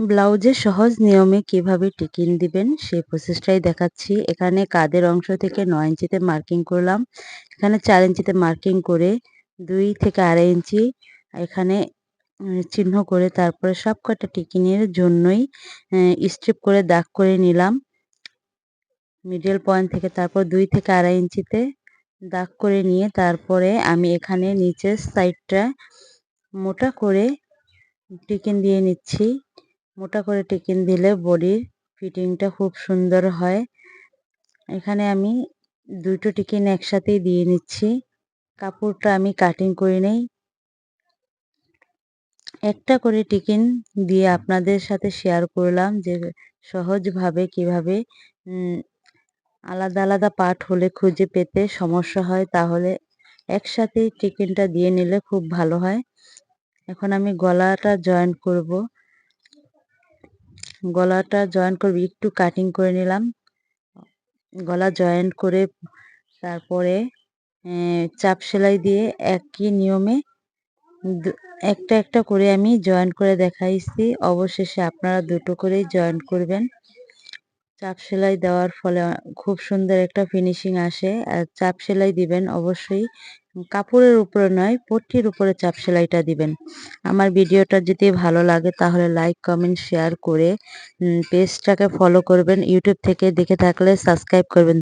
ব্লাউজে সহজ নিয়মে কীভাবে টিকিন দিবেন সেই প্রসেসটাই দেখাচ্ছি। এখানে কাদের অংশ থেকে নয় ইঞ্চিতে মার্কিং করলাম। এখানে চার ইঞ্চিতে মার্কিং করে দুই থেকে আড়াই ইঞ্চি এখানে চিহ্ন করে তারপরে সব কটা টিকিনের জন্যই স্ট্রিপ করে দাগ করে নিলাম। মিডল পয়েন্ট থেকে তারপর দুই থেকে আড়াই ইঞ্চিতে দাগ করে নিয়ে তারপরে আমি এখানে নিচের সাইডটা মোটা করে টিকিন দিয়ে নিচ্ছি। মোটা করে টিকিন দিলে বডির ফিটিংটা খুব সুন্দর হয়। এখানে আমি দুটো টিকিন একসাথেই দিয়ে নিচ্ছি। কাপড়টা আমি কাটিং করে নেই। একটা করে টিকিন দিয়ে আপনাদের সাথে শেয়ার করলাম যে সহজভাবে কীভাবে আলাদা আলাদা পার্ট হলে খুঁজে পেতে সমস্যা হয় তাহলে একসাথে টিকিনটা দিয়ে নিলে খুব ভালো হয়। এখন আমি গলাটা জয়েন করব। গলাটা জয়েন করব, একটু কাটিং করে নিলাম। গলা জয়েন করে তারপরে চাপ সেলাই দিয়ে একই নিয়মে একটা একটা করে আমি জয়েন করে দেখাইছি। অবশেষে আপনারা দুটো করেই জয়েন করবেন। চাপ সেলাই দেওয়ার ফলে খুব সুন্দর একটা ফিনিশিং আসে। আর চাপ সেলাই দিবেন অবশ্যই। কাপড়ের উপরে নয়, পট্টির উপরে চাপ সেলাইটা দিবেন। আমার ভিডিওটা যদি ভালো লাগে তাহলে লাইক কমেন্ট শেয়ার করে পেজটাকে ফলো করবেন। ইউটিউব থেকে দেখে থাকলে সাবস্ক্রাইব করবেন।